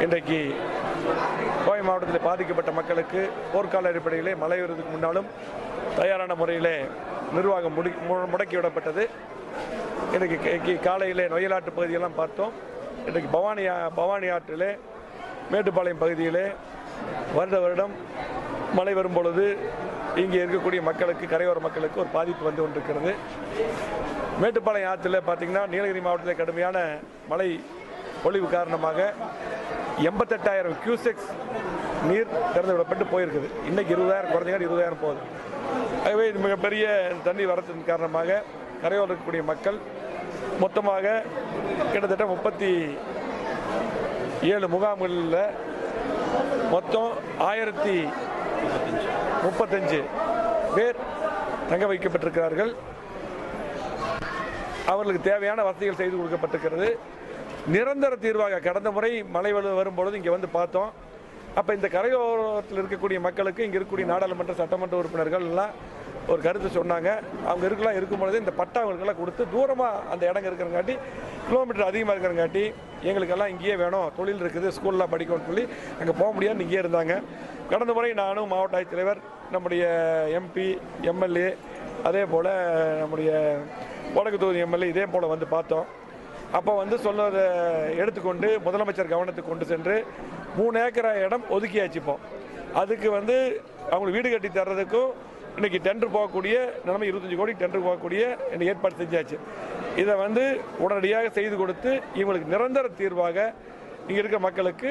இன்றைக்கு கோவை மாவட்டத்தில் பாதிக்கப்பட்ட மக்களுக்கு போர்க்கால அடிப்படையிலே மழை வருவதற்கு முன்னாலும் தயாரான முறையிலே நிர்வாகம் முடி மு- முடக்கிவிடப்பட்டது இன்றைக்கு காலையிலே நொயலாட்டு பகுதியெல்லாம் பார்த்தோம். இன்றைக்கு பவானி பவானி ஆற்றிலே மேட்டுப்பாளையம் பகுதியிலே வருட வருடம் மழை வரும் பொழுது இங்கே இருக்கக்கூடிய மக்களுக்கு கரையோர மக்களுக்கு ஒரு பாதிப்பு வந்து கொண்டிருக்கிறது. மேட்டுப்பாளையம் ஆற்றில் பார்த்திங்கன்னா நீலகிரி மாவட்டத்தில் கடுமையான மழை பொழிவு காரணமாக எண்பத்தெட்டாயிரம் கியூசெக்ஸ் நீர் திறந்து விடப்பட்டு போயிருக்குது. இன்னைக்கு இருபதாயிரம் குறைஞ்ச இருபதாயிரம் போகுது. ஆகவே இது மிகப்பெரிய தண்ணி வரத்தின் காரணமாக கரையோரம் இருக்கக்கூடிய மக்கள் மொத்தமாக கிட்டத்தட்ட முப்பத்தி ஏழு முகாம்களில் மொத்தம் ஆயிரத்தி முப்பத்தஞ்சு பேர் தங்க வைக்கப்பட்டிருக்கிறார்கள். அவர்களுக்கு தேவையான வசதிகள் செய்து கொடுக்கப்பட்டிருக்கிறது. நிரந்தர தீர்வாக கடந்த முறை மழை வரும்பொழுது இங்கே வந்து பார்த்தோம். அப்போ இந்த கரையோரத்தில் இருக்கக்கூடிய மக்களுக்கு இங்கே இருக்கக்கூடிய நாடாளுமன்ற சட்டமன்ற உறுப்பினர்கள் எல்லாம் ஒரு கருத்து சொன்னாங்க. அவங்க இருக்கலாம் இருக்கும் பொழுது இந்த பட்டா அவங்களுக்கெல்லாம் கொடுத்து தூரமாக அந்த இடங்க இருக்கிறங்காட்டி கிலோமீட்டர் அதிகமாக இருக்கிறங்காட்டி எங்களுக்கெல்லாம் இங்கேயே வேணும். தொழில் இருக்குது ஸ்கூல்லாம் படிக்கணும்னு சொல்லி அங்கே போக முடியாதுன்னு இங்கேயே இருந்தாங்க. கடந்த முறை நானும் மாவட்ட ஆட்சித்தலைவர் நம்முடைய எம்பி எம்எல்ஏ அதே போல் நம்முடைய வடக்கு தொகுதி எம்எல்ஏ இதே போல் வந்து பார்த்தோம். அப்போ வந்து சொன்னதை எடுத்துக்கொண்டு முதலமைச்சர் கவனத்துக்கு கொண்டு சென்று மூணு ஏக்கரா இடம் ஒதுக்கியாச்சுப்போம் அதுக்கு வந்து அவங்களுக்கு வீடு கட்டி தர்றதுக்கும் இன்றைக்கி டெண்டர் போகக்கூடிய நிலைமை இருபத்தஞ்சு கோடி டெண்டர் போகக்கூடிய இன்னைக்கு ஏற்பாடு செஞ்சாச்சு. இதை வந்து உடனடியாக செய்து கொடுத்து இவங்களுக்கு நிரந்தர தீர்வாக இங்கே இருக்கிற மக்களுக்கு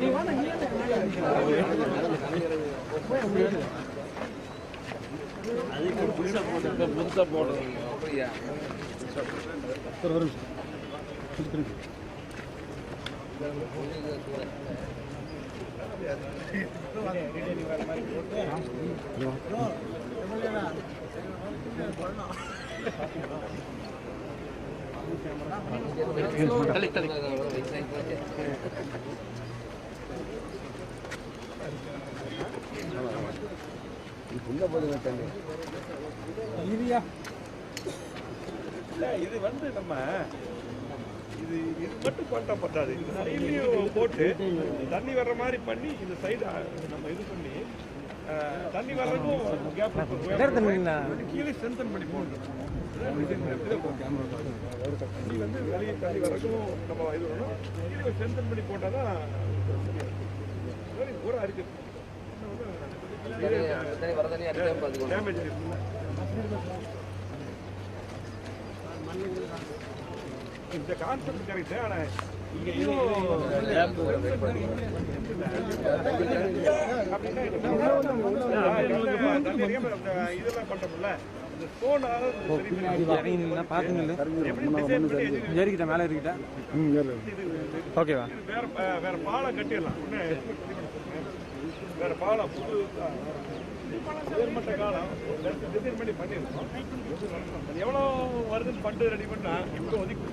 நீ வாங்க அதுக்கு புதுசாக போட்டு புதுசாக போடுறீங்க அப்படியா இல்ல, இது வந்து நம்ம மட்டும் பண்ணா பத்தாது. இந்த சைட்லயும் போட்டு தண்ணி வர்ற மாதிரி பண்ணி இந்த சைடு நம்ம இது பண்ணி தண்ணி வர்றதுக்கும் கேப் கீழே ஸ்ட்ரென்தன் பண்ணி போடணும். தண்ணி வந்து வெளியே தண்ணி வர்றதுக்கும் நம்ம இது பண்ணணும். கீழே ஸ்ட்ரென்தன் பண்ணி டேமேஜ் இருக்குல்ல இந்த கான்செப்ட் கரெக்ட் ஆனா இங்க இதெல்லாம் ஸ்டோனால ஏறிக்கிட்ட மேலே ஏறிக்கிட்ட? ஓகேவா வேற வேற பாலம் கட்டிடலாம். வேற பாலம் புது உயர்மட்ட காலம் டிசைன் பண்ணி பண்ணிருக்கோம் அது எவ்வளோ வருதுன்னு ஃபண்டு ரெடி பண்ணா இப்போ ஒதுக்கி